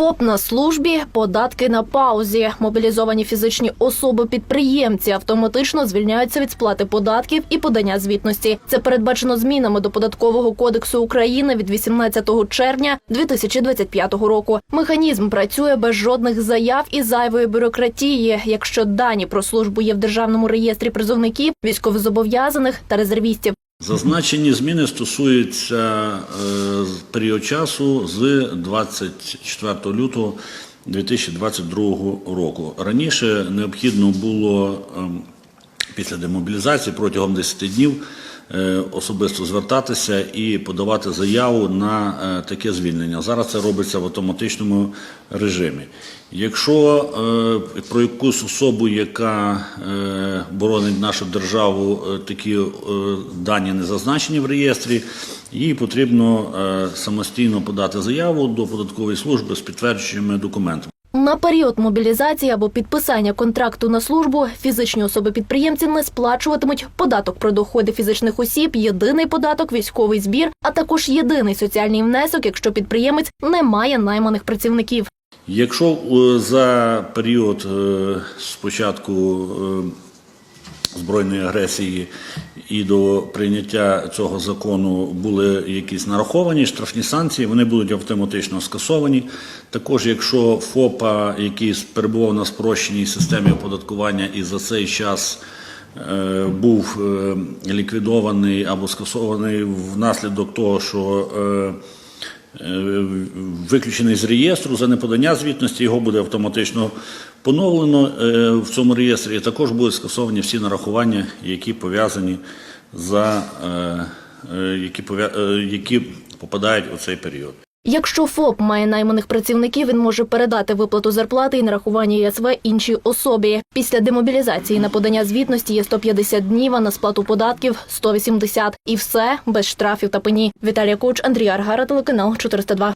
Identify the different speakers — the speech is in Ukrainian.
Speaker 1: ФОП на службі, податки на паузі. Мобілізовані фізичні особи-підприємці автоматично звільняються від сплати податків і подання звітності. Це передбачено змінами до податкового кодексу України від 18 червня 2025 року. Механізм працює без жодних заяв і зайвої бюрократії. Якщо дані про службу є в державному реєстрі призовників, військовозобов'язаних та резервістів.
Speaker 2: Зазначені зміни стосуються е, період часу з 24 лютого 2022 року. Раніше необхідно було ем, після демобілізації протягом 10 днів е, особисто звертатися і подавати заяву на е, таке звільнення. Зараз це робиться в автоматичному режимі. Якщо е, про якусь особу, яка боронить нашу державу, такі дані не зазначені в реєстрі, їй потрібно самостійно подати заяву до податкової служби з підтверджуючими документами.
Speaker 1: На період мобілізації або підписання контракту на службу фізичні особи-підприємці не сплачуватимуть податок про доходи фізичних осіб, єдиний податок, військовий збір, а також єдиний соціальний внесок, якщо підприємець не має найманих працівників.
Speaker 2: Якщо е, за період е, з початку е, збройної агресії і до прийняття цього закону були якісь нараховані штрафні санкції, вони будуть автоматично скасовані. Також, якщо ФОПа, який перебував на спрощеній системі оподаткування і за цей час е, був е, ліквідований або скасований внаслідок того, що е, виключений з реєстру за неподання звітності, його буде автоматично поновлено е, в цьому реєстрі. І також будуть скасовані всі нарахування, які пов'язані за е, е, е, які попадають у цей період.
Speaker 1: Якщо ФОП має найманих працівників, він може передати виплату зарплати і нарахування ЄСВ іншій особі. Після демобілізації на подання звітності є 150 днів, а на сплату податків 180. І все без штрафів та пені. Віталія Коч, Андрій Аргара, телеканал 402.